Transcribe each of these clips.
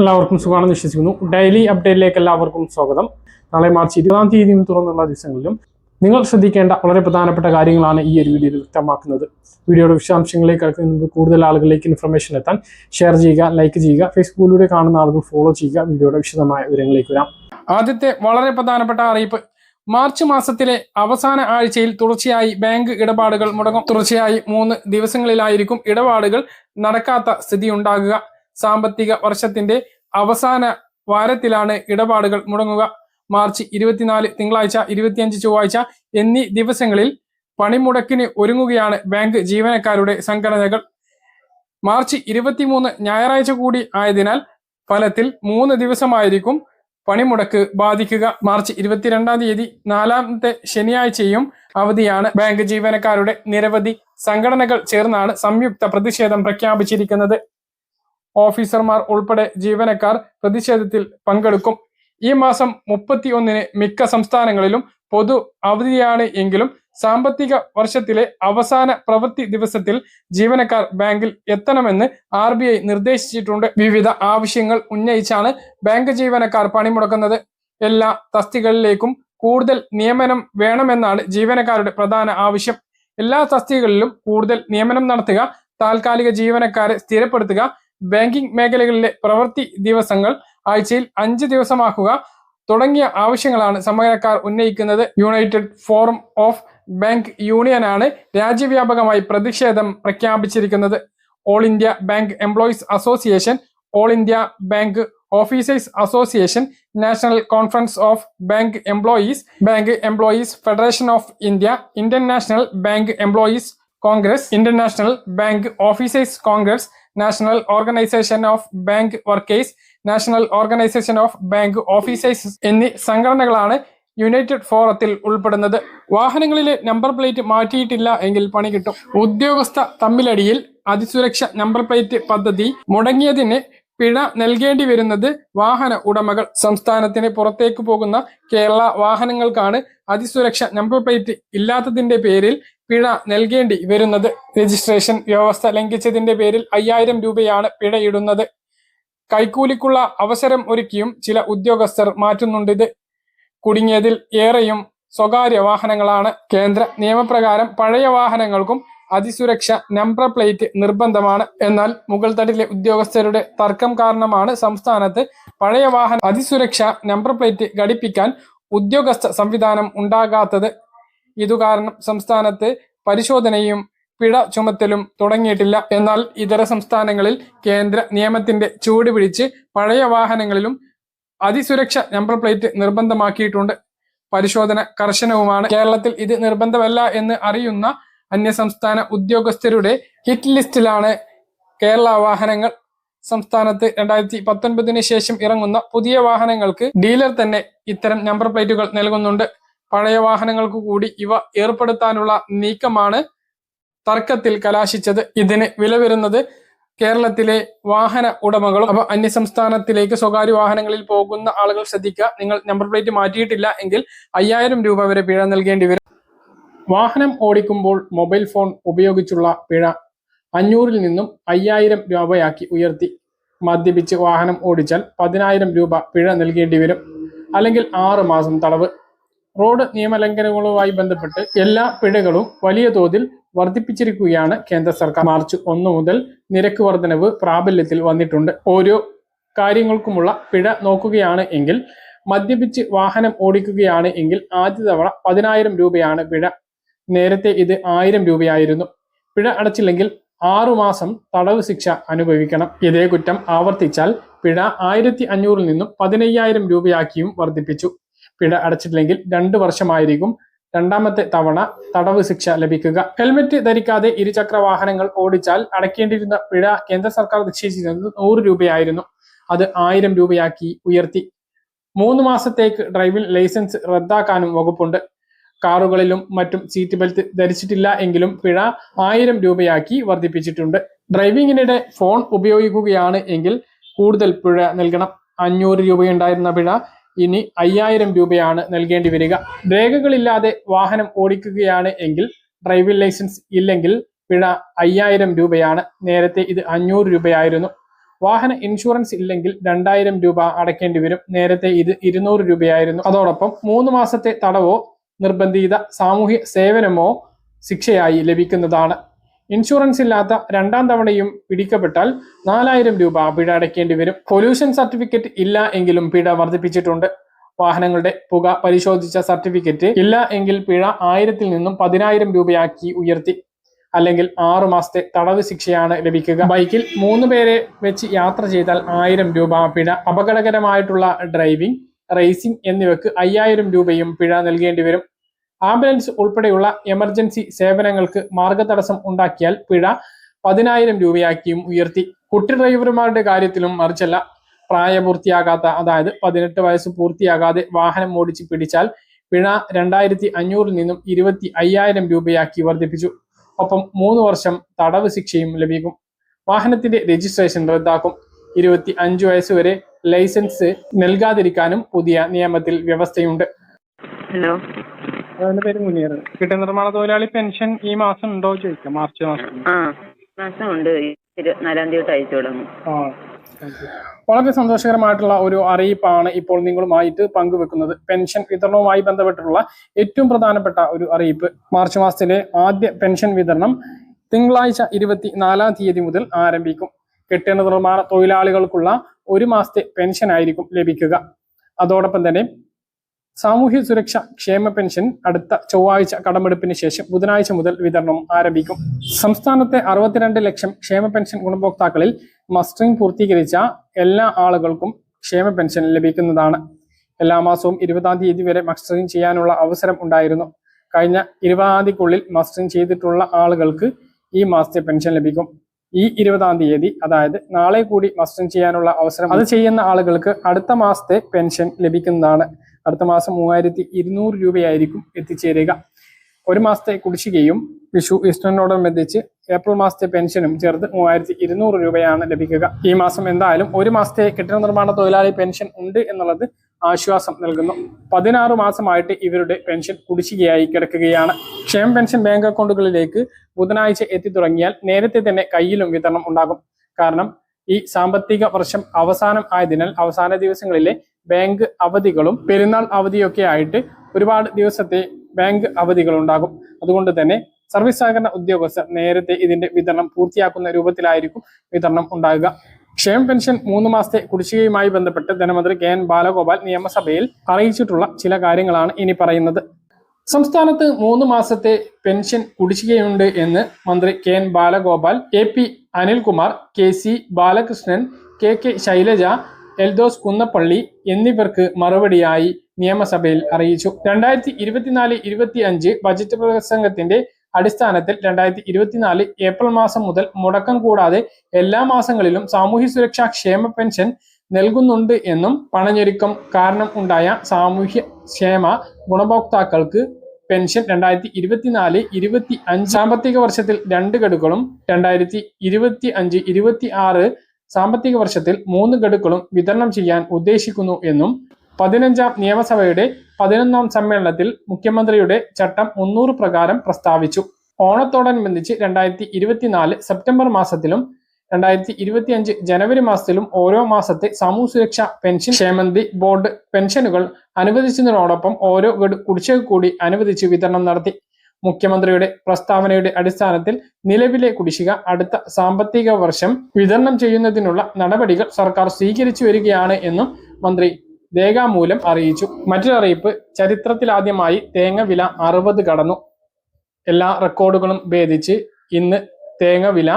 എല്ലാവർക്കും സുഖമാണെന്ന് വിശ്വസിക്കുന്നു. ഡെയിലി അപ്ഡേറ്റിലേക്ക് എല്ലാവർക്കും സ്വാഗതം. നാളെ മാർച്ച് ഇരുപതാം തീയതിയും തുറന്നുള്ള ദിവസങ്ങളിലും നിങ്ങൾ ശ്രദ്ധിക്കേണ്ട വളരെ പ്രധാനപ്പെട്ട കാര്യങ്ങളാണ് ഈ ഒരു വീഡിയോയിൽ വ്യക്തമാക്കുന്നത്. വീഡിയോയുടെ വിശദാംശങ്ങളിലേക്ക് കൂടുതൽ ആളുകളിലേക്ക് ഇൻഫർമേഷൻ എത്താൻ ഷെയർ ചെയ്യുക ലൈക്ക് ചെയ്യുക ഫേസ്ബുക്കിലൂടെ കാണുന്ന ആളുകൾ ഫോളോ ചെയ്യുക വീഡിയോയുടെ വിശദമായ വിവരങ്ങളിലേക്ക് വരാം. ആദ്യത്തെ വളരെ പ്രധാനപ്പെട്ട അറിയിപ്പ്. മാർച്ച് മാസത്തിലെ അവസാന ആഴ്ചയിൽ തുടർച്ചയായി ബാങ്ക് ഇടപാടുകൾ മുടങ്ങും. തുടർച്ചയായി മൂന്ന് ദിവസങ്ങളിലായിരിക്കും ഇടപാടുകൾ നടക്കാത്ത സ്ഥിതി ഉണ്ടാകുക. സാമ്പത്തിക വർഷത്തിന്റെ അവസാന വാരത്തിലാണ് ഇടപാടുകൾ മുടങ്ങുക. മാർച്ച് ഇരുപത്തിനാല് തിങ്കളാഴ്ച ഇരുപത്തിയഞ്ച് ചൊവ്വാഴ്ച എന്നീ ദിവസങ്ങളിൽ പണിമുടക്കിന് ഒരുങ്ങുകയാണ് ബാങ്ക് ജീവനക്കാരുടെ സംഘടനകൾ. മാർച്ച് ഇരുപത്തിമൂന്ന് ഞായറാഴ്ച കൂടി ആയതിനാൽ ഫലത്തിൽ മൂന്ന് ദിവസമായിരിക്കും പണിമുടക്ക് ബാധിക്കുക. മാർച്ച് ഇരുപത്തിരണ്ടാം തീയതി നാലാമത്തെ ശനിയാഴ്ചയും അവധിയാണ് ബാങ്ക് ജീവനക്കാരുടെ നിരവധി സംഘടനകൾ ചേർന്നാണ് സംയുക്ത പ്രതിഷേധം പ്രഖ്യാപിച്ചിരിക്കുന്നത്. ഓഫീസർമാർ ഉൾപ്പെടെ ജീവനക്കാർ പ്രതിഷേധത്തിൽ പങ്കെടുക്കും. ഈ മാസം മുപ്പത്തി ഒന്നിന് മിക്ക സംസ്ഥാനങ്ങളിലും പൊതു അവധിയാണ് എങ്കിലും സാമ്പത്തിക വർഷത്തിലെ അവസാന പ്രവൃത്തി ദിവസത്തിൽ ജീവനക്കാർ ബാങ്കിൽ എത്തണമെന്ന് ആർ ബി ഐ നിർദ്ദേശിച്ചിട്ടുണ്ട്. വിവിധ ആവശ്യങ്ങൾ ഉന്നയിച്ചാണ് ബാങ്ക് ജീവനക്കാർ പണിമുടക്കുന്നത്. എല്ലാ തസ്തികളിലേക്കും കൂടുതൽ നിയമനം വേണമെന്നാണ് ജീവനക്കാരുടെ പ്രധാന ആവശ്യം. എല്ലാ തസ്തികകളിലും കൂടുതൽ നിയമനം നടത്തുക താൽക്കാലിക ജീവനക്കാരെ സ്ഥിരപ്പെടുത്തുക ബാങ്കിംഗ് മേഖലകളിലെ പ്രവൃത്തി ദിവസങ്ങൾ ആഴ്ചയിൽ അഞ്ച് ദിവസമാക്കുക. തുടങ്ങിയ ആവശ്യങ്ങളാണ് സമരക്കാർ ഉന്നയിക്കുന്നത്. യുണൈറ്റഡ് ഫോറം ഓഫ് ബാങ്ക് യൂണിയനാണ് രാജ്യവ്യാപകമായി പ്രതിഷേധം പ്രഖ്യാപിച്ചിരിക്കുന്നത്. All India bank employees association all India bank officers association national conference of bank employees bank employees federation of India Indian national bank employees congress international bank officers congress national organisation of bank workers national organisation of bank officers എന്നീ സംഘടനകളാണ് United ഫോറത്തിൽ ഉൾപ്പെടുന്നത്. വാഹനങ്ങളിലെ number plate മാറ്റിയിട്ടില്ല എങ്കിൽ പണി കിട്ടും. ഉദ്യോഗസ്ഥ തമ്മിലടിയിൽ അതിസുരക്ഷ number plate പദ്ധതി മുടങ്ങിയതിന് പിഴ നൽകേണ്ടി വരുന്നത് വാഹന ഉടമകൾ. സംസ്ഥാനത്തിന് പുറത്തേക്ക് പോകുന്ന കേരള വാഹനങ്ങൾക്കാണ് അതിസുരക്ഷ നമ്പർ പ്ലേറ്റ് ഇല്ലാത്തതിന്റെ പേരിൽ പിഴ നൽകേണ്ടി വരുന്നത്. രജിസ്ട്രേഷൻ വ്യവസ്ഥ ലംഘിച്ചതിന്റെ പേരിൽ അയ്യായിരം രൂപയാണ് പിഴയിടുന്നത്. കൈക്കൂലിക്കുള്ള അവസരം ഒരുക്കിയും ചില ഉദ്യോഗസ്ഥർ മാറ്റുന്നുണ്ട് ഇത്. കുടുങ്ങിയതിൽ ഏറെയും സ്വകാര്യ വാഹനങ്ങളാണ്. കേന്ദ്ര നിയമപ്രകാരം പഴയ വാഹനങ്ങൾക്കും അതിസുരക്ഷ നമ്പർ പ്ലേറ്റ് നിർബന്ധമാണ്. എന്നാൽ മുകൾ തട്ടിലെ ഉദ്യോഗസ്ഥരുടെ തർക്കം കാരണമാണ് സംസ്ഥാനത്ത് പഴയ വാഹന അതിസുരക്ഷ നമ്പർ പ്ലേറ്റ് ഘടിപ്പിക്കാൻ ഉദ്യോഗസ്ഥ സംവിധാനം ഉണ്ടാകാത്തത്. ഇതുകാരണം സംസ്ഥാനത്ത് പരിശോധനയും പിഴ ചുമത്തലും തുടങ്ങിയിട്ടില്ല. എന്നാൽ ഇതര സംസ്ഥാനങ്ങളിൽ കേന്ദ്ര നിയമത്തിന്റെ ചൂട് പിടിച്ച് പഴയ വാഹനങ്ങളിലും അതിസുരക്ഷ നമ്പർ പ്ലേറ്റ് നിർബന്ധമാക്കിയിട്ടുണ്ട്. പരിശോധന കർശനവുമാണ്. കേരളത്തിൽ ഇത് നിർബന്ധമല്ല എന്ന് അറിയുന്ന അന്യസംസ്ഥാന ഉദ്യോഗസ്ഥരുടെ ഹിറ്റ് ലിസ്റ്റിലാണ് കേരള വാഹനങ്ങൾ സംസ്ഥാനത്ത് രണ്ടായിരത്തി പത്തൊൻപതിന് ശേഷം ഇറങ്ങുന്ന പുതിയ വാഹനങ്ങൾക്ക് ഡീലർ തന്നെ ഇത്തരം നമ്പർ പ്ലേറ്റുകൾ നൽകുന്നുണ്ട്. പഴയ വാഹനങ്ങൾക്ക് കൂടി ഇവ ഏർപ്പെടുത്താനുള്ള നീക്കമാണ് തർക്കത്തിൽ കലാശിച്ചത്. ഇതിന് വില വരുന്നത് കേരളത്തിലെ വാഹന ഉടമകളും അപ്പൊ അന്യസംസ്ഥാനത്തിലേക്ക് സ്വകാര്യ വാഹനങ്ങളിൽ പോകുന്ന ആളുകൾ ശ്രദ്ധിക്കുക. നിങ്ങൾ നമ്പർ പ്ലേറ്റ് മാറ്റിയിട്ടില്ല എങ്കിൽ അയ്യായിരം രൂപ വരെ പിഴ നൽകേണ്ടി വരും. വാഹനം ഓടിക്കുമ്പോൾ മൊബൈൽ ഫോൺ ഉപയോഗിച്ചുള്ള പിഴ അഞ്ഞൂറിൽ നിന്നും അയ്യായിരം രൂപയാക്കി ഉയർത്തി. മദ്യപിച്ച് വാഹനം ഓടിച്ചാൽ പതിനായിരം രൂപ പിഴ നൽകേണ്ടി വരും അല്ലെങ്കിൽ ആറ് മാസം തടവ്. റോഡ് നിയമലംഘനങ്ങളുമായി ബന്ധപ്പെട്ട് എല്ലാ പിഴകളും വലിയ തോതിൽ വർദ്ധിപ്പിച്ചിരിക്കുകയാണ് കേന്ദ്ര സർക്കാർ. മാർച്ച് ഒന്ന് മുതൽ നിരക്ക് വർധനവ് പ്രാബല്യത്തിൽ വന്നിട്ടുണ്ട്. ഓരോ കാര്യങ്ങൾക്കുമുള്ള പിഴ നോക്കുകയാണ് എങ്കിൽ മദ്യപിച്ച് വാഹനം ഓടിക്കുകയാണ് എങ്കിൽ ആദ്യ തവണ പതിനായിരം രൂപയാണ് പിഴ നേരത്തെ ഇത് ആയിരം രൂപയായിരുന്നു. പിഴ അടച്ചില്ലെങ്കിൽ ആറുമാസം തടവ് ശിക്ഷ അനുഭവിക്കണം. ഇതേ കുറ്റം ആവർത്തിച്ചാൽ പിഴ ആയിരത്തി അഞ്ഞൂറിൽ നിന്നും പതിനയ്യായിരം രൂപയാക്കിയും വർദ്ധിപ്പിച്ചു. പിഴ അടച്ചിട്ടില്ലെങ്കിൽ രണ്ട് വർഷമായിരിക്കും രണ്ടാമത്തെ തവണ തടവ് ശിക്ഷ ലഭിക്കുക. ഹെൽമറ്റ് ധരിക്കാതെ ഇരുചക്ര വാഹനങ്ങൾ ഓടിച്ചാൽ അടയ്ക്കേണ്ടിയിരുന്ന പിഴ കേന്ദ്ര സർക്കാർ നിശ്ചയിച്ചിരുന്നത് നൂറ് രൂപയായിരുന്നു. അത് ആയിരം രൂപയാക്കി ഉയർത്തി. മൂന്ന് മാസത്തേക്ക് ഡ്രൈവിംഗ് ലൈസൻസ് റദ്ദാക്കാനും വകുപ്പുണ്ട്. കാറുകളിലും മറ്റും സീറ്റ് ബെൽറ്റ് ധരിച്ചിട്ടില്ല എങ്കിലും പിഴ ആയിരം രൂപയാക്കി വർദ്ധിപ്പിച്ചിട്ടുണ്ട്. ഡ്രൈവിംഗിനിടെ ഫോൺ ഉപയോഗിക്കുകയാണ് എങ്കിൽ കൂടുതൽ പിഴ നൽകണം. അഞ്ഞൂറ് രൂപയുണ്ടായിരുന്ന പിഴ ഇനി അയ്യായിരം രൂപയാണ് നൽകേണ്ടി വരിക. രേഖകളില്ലാതെ വാഹനം ഓടിക്കുകയാണ് എങ്കിൽ ഡ്രൈവിംഗ് ലൈസൻസ് ഇല്ലെങ്കിൽ പിഴ അയ്യായിരം രൂപയാണ്. നേരത്തെ ഇത് അഞ്ഞൂറ് രൂപയായിരുന്നു. വാഹന ഇൻഷുറൻസ് ഇല്ലെങ്കിൽ രണ്ടായിരം രൂപ അടയ്ക്കേണ്ടി വരും. നേരത്തെ ഇത് ഇരുന്നൂറ് രൂപയായിരുന്നു. അതോടൊപ്പം മൂന്ന് മാസത്തെ തടവോ നിർബന്ധിത സാമൂഹ്യ സേവനമോ ശിക്ഷയായി ലഭിക്കുന്നതാണ്. ഇൻഷുറൻസ് ഇല്ലാത്ത രണ്ടാം തവണയും പിടിക്കപ്പെട്ടാൽ നാലായിരം രൂപ പിഴ അടയ്ക്കേണ്ടി വരും. പൊല്യൂഷൻ സർട്ടിഫിക്കറ്റ് ഇല്ല എങ്കിലും പിഴ വർദ്ധിപ്പിച്ചിട്ടുണ്ട്. വാഹനങ്ങളുടെ പുക പരിശോധിച്ച സർട്ടിഫിക്കറ്റ് ഇല്ല എങ്കിൽ പിഴ ആയിരത്തിൽ നിന്നും പതിനായിരം രൂപയാക്കി ഉയർത്തി. അല്ലെങ്കിൽ ആറു മാസത്തെ തടവ് ശിക്ഷയാണ് ലഭിക്കുക. ബൈക്കിൽ മൂന്ന് പേരെ വെച്ച് യാത്ര ചെയ്താൽ ആയിരം രൂപ പിഴ. അപകടകരമായിട്ടുള്ള ഡ്രൈവിംഗ് റേസിംഗ് എന്നിവയ്ക്ക് അയ്യായിരം രൂപയും പിഴ നൽകേണ്ടി വരും. ആംബുലൻസ് ഉൾപ്പെടെയുള്ള എമർജൻസി സേവനങ്ങൾക്ക് മാർഗതടസ്സം ഉണ്ടാക്കിയാൽ പിഴ പതിനായിരം രൂപയാക്കിയും ഉയർത്തി. കുട്ടി ഡ്രൈവർമാരുടെ കാര്യത്തിലും മറിച്ചല്ല. പ്രായപൂർത്തിയാകാത്ത അതായത് പതിനെട്ട് വയസ്സ് പൂർത്തിയാകാതെ വാഹനം ഓടിച്ച് പിടിച്ചാൽ പിഴ രണ്ടായിരത്തി അഞ്ഞൂറിൽ നിന്നും ഇരുപത്തി അയ്യായിരം രൂപയാക്കി വർദ്ധിപ്പിച്ചു. ഒപ്പം മൂന്ന് വർഷം തടവ് ശിക്ഷയും ലഭിക്കും. വാഹനത്തിന്റെ രജിസ്ട്രേഷൻ റദ്ദാക്കും. ഇരുപത്തി അഞ്ച് വയസ്സ് വരെ ലൈസൻസ് നൽകാതിരിക്കാനും പുതിയ നിയമത്തിൽ വ്യവസ്ഥയുണ്ട്. ഹലോ. അതിന്റെ പേര് മുനീർ. കിട്ടിയ നിർമ്മാണ തൊഴിലാളി പെൻഷൻ ഈ മാസം ഉണ്ടോ ചോദിക്കാം. മാർച്ച് മാസം. ആ ഉണ്ട് ഇരുപത്തിനാലാം തീയതി അയച്ചു തുടങ്ങും. വളരെ സന്തോഷകരമായിട്ടുള്ള ഒരു അറിയിപ്പാണ് ഇപ്പോൾ നിങ്ങളുമായിട്ട് പങ്കുവെക്കുന്നത്. പെൻഷൻ വിതരണവുമായി ബന്ധപ്പെട്ടുള്ള ഏറ്റവും പ്രധാനപ്പെട്ട ഒരു അറിയിപ്പ്. മാർച്ച് മാസത്തിലെ ആദ്യ പെൻഷൻ വിതരണം തിങ്കളാഴ്ച ഇരുപത്തി നാലാം തീയതി മുതൽ ആരംഭിക്കും. കെട്ടിട നിർമ്മാണ തൊഴിലാളികൾക്കുള്ള ഒരു മാസത്തെ പെൻഷൻ ആയിരിക്കും ലഭിക്കുക. അതോടൊപ്പം തന്നെ സാമൂഹ്യ സുരക്ഷ ക്ഷേമ പെൻഷൻ അടുത്ത ചൊവ്വാഴ്ച കടമെടുപ്പിന് ശേഷം ബുധനാഴ്ച മുതൽ വിതരണം ആരംഭിക്കും. സംസ്ഥാനത്തെ അറുപത്തിരണ്ട് ലക്ഷം ക്ഷേമ പെൻഷൻ ഗുണഭോക്താക്കളിൽ മസ്റ്ററിംഗ് പൂർത്തീകരിച്ച എല്ലാ ആളുകൾക്കും ക്ഷേമ പെൻഷൻ ലഭിക്കുന്നതാണ്. എല്ലാ മാസവും ഇരുപതാം തീയതി വരെ മസ്റ്ററിംഗ് ചെയ്യാനുള്ള അവസരം ഉണ്ടായിരുന്നു. കഴിഞ്ഞ ഇരുപതാം തീയതിക്കുള്ളിൽ മസ്റ്ററിംഗ് ചെയ്തിട്ടുള്ള ആളുകൾക്ക് ഈ മാസത്തെ പെൻഷൻ ലഭിക്കും. ഈ ഇരുപതാം തീയതി അതായത് നാളെ കൂടി മസ്റ്ററിംഗ് ചെയ്യാനുള്ള അവസരം അത് ചെയ്യുന്ന ആളുകൾക്ക് അടുത്ത മാസത്തെ പെൻഷൻ ലഭിക്കുന്നതാണ്. അടുത്ത മാസം മൂവായിരത്തി ഇരുന്നൂറ് രൂപയായിരിക്കും എത്തിച്ചേരുക. ഒരു മാസത്തെ കുടിശ്ശികയും വിഷു ഈസ്റ്ററിനോടനുബന്ധിച്ച് ഏപ്രിൽ മാസത്തെ പെൻഷനും ചേർത്ത് മൂവായിരത്തി ഇരുന്നൂറ് രൂപയാണ് ലഭിക്കുക. ഈ മാസം എന്തായാലും ഒരു മാസത്തെ കെട്ടിട നിർമ്മാണ തൊഴിലാളി പെൻഷൻ ഉണ്ട് എന്നുള്ളത് ആശ്വാസം നൽകുന്നു. പതിനാറ് മാസമായിട്ട് ഇവരുടെ പെൻഷൻ കുടിശ്ശികയായി കിടക്കുകയാണ്. ക്ഷേമ പെൻഷൻ ബാങ്ക് അക്കൗണ്ടുകളിലേക്ക് ബുധനാഴ്ച എത്തി തുടങ്ങിയാൽ നേരത്തെ തന്നെ കയ്യിലും വിതരണം ഉണ്ടാകും. കാരണം ഈ സാമ്പത്തിക വർഷം അവസാനം ആയതിനാൽ അവസാന ദിവസങ്ങളിലെ ബാങ്ക് അവധികളും പെരുന്നാൾ അവധിയൊക്കെ ആയിട്ട് ഒരുപാട് ദിവസത്തെ ബാങ്ക് അവധികൾ ഉണ്ടാകും അതുകൊണ്ട് തന്നെ സർവീസ് സഹകരണ ഉദ്യോഗസ്ഥർ നേരത്തെ ഇതിന്റെ വിതരണം പൂർത്തിയാക്കുന്ന രൂപത്തിലായിരിക്കും വിതരണം ഉണ്ടാകുക. ക്ഷേമ പെൻഷൻ മൂന്ന് മാസത്തെ കുടിശ്ശികയുമായി ബന്ധപ്പെട്ട് ധനമന്ത്രി കെ എൻ ബാലഗോപാൽ നിയമസഭയിൽ അറിയിച്ചിട്ടുള്ള ചില കാര്യങ്ങളാണ് ഇനി പറയുന്നത്. സംസ്ഥാനത്ത് മൂന്ന് മാസത്തെ പെൻഷൻ കുടിശ്ശികയുണ്ട് എന്ന് മന്ത്രി K N Balagopal A P Anilkumar K C Balakrishnan K K Shailaja Eldhose Kunnappilly എന്നിവർക്ക് മറുപടിയായി നിയമസഭയിൽ അറിയിച്ചു. രണ്ടായിരത്തി ഇരുപത്തിനാല് ഇരുപത്തി അഞ്ച് ബജറ്റ് പ്രസംഗത്തിന്റെ അടിസ്ഥാനത്തിൽ രണ്ടായിരത്തി ഇരുപത്തിനാല് ഏപ്രിൽ മാസം മുതൽ മുടക്കം കൂടാതെ എല്ലാ മാസങ്ങളിലും സാമൂഹ്യ സുരക്ഷാ ക്ഷേമ പെൻഷൻ നൽകുന്നുണ്ട് എന്നും പണഞ്ഞൊരുക്കം കാരണം ഉണ്ടായ സാമൂഹ്യ ക്ഷേമ ഗുണഭോക്താക്കൾക്ക് പെൻഷൻ രണ്ടായിരത്തി ഇരുപത്തിനാല് ഇരുപത്തി അഞ്ച് സാമ്പത്തിക വർഷത്തിൽ രണ്ട് ഗഡുക്കളും രണ്ടായിരത്തി ഇരുപത്തി അഞ്ച് ഇരുപത്തി ആറ് സാമ്പത്തിക വർഷത്തിൽ മൂന്ന് ഗഡുക്കളും വിതരണം ചെയ്യാൻ ഉദ്ദേശിക്കുന്നു എന്നും പതിനഞ്ചാം നിയമസഭയുടെ പതിനൊന്നാം സമ്മേളനത്തിൽ മുഖ്യമന്ത്രിയുടെ ചട്ടം മുന്നൂറ് പ്രകാരം പ്രസ്താവിച്ചു. ഓണത്തോടനുബന്ധിച്ച് രണ്ടായിരത്തി ഇരുപത്തിനാല് സെപ്റ്റംബർ മാസത്തിലും രണ്ടായിരത്തി ഇരുപത്തി അഞ്ച് ജനുവരി മാസത്തിലും ഓരോ മാസത്തെ സാമൂഹ്യ സുരക്ഷാ പെൻഷൻ ക്ഷേമന്തി ബോർഡ് പെൻഷനുകൾ അനുവദിച്ചതിനോടൊപ്പം ഓരോ കുടിശ്ശിക കൂടി അനുവദിച്ച് വിതരണം നടത്തി. മുഖ്യമന്ത്രിയുടെ പ്രസ്താവനയുടെ അടിസ്ഥാനത്തിൽ നിലവിലെ കുടിശ്ശിക അടുത്ത സാമ്പത്തിക വർഷം വിതരണം ചെയ്യുന്നതിനുള്ള നടപടികൾ സർക്കാർ സ്വീകരിച്ചു വരികയാണ് എന്നും മന്ത്രി രേഖാമൂലം അറിയിച്ചു. മറ്റൊരറിയിപ്പ് ചരിത്രത്തിലാദ്യമായി തേങ്ങ വില അറുപത് കടന്നു. എല്ലാ റെക്കോർഡുകളും ഭേദിച്ച് ഇന്ന് തേങ്ങ വില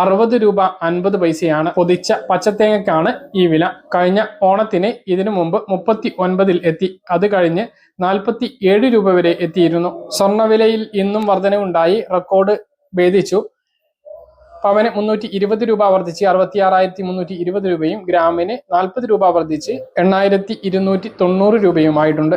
അറുപത് രൂപ അൻപത് പൈസയാണ് പൊതിച്ച പച്ചത്തേങ്ങക്കാണ് ഈ വില. കഴിഞ്ഞ ഓണത്തിന് ഇതിനു മുമ്പ് മുപ്പത്തി ഒൻപതിൽ എത്തി. അത് കഴിഞ്ഞ് നാൽപ്പത്തി ഏഴ് രൂപ വരെ എത്തിയിരുന്നു. സ്വർണവിലയിൽ ഇന്നും വർധനവുണ്ടായി. റെക്കോർഡ് ഭേദിച്ചു. പവന് മുന്നൂറ്റി ഇരുപത് രൂപ വർദ്ധിച്ച് അറുപത്തി ആറായിരത്തി മുന്നൂറ്റി ഇരുപത് രൂപയും ഗ്രാമിന് നാൽപ്പത് രൂപ വർദ്ധിച്ച് എണ്ണായിരത്തി ഇരുന്നൂറ്റി തൊണ്ണൂറ് രൂപയുമായിട്ടുണ്ട്.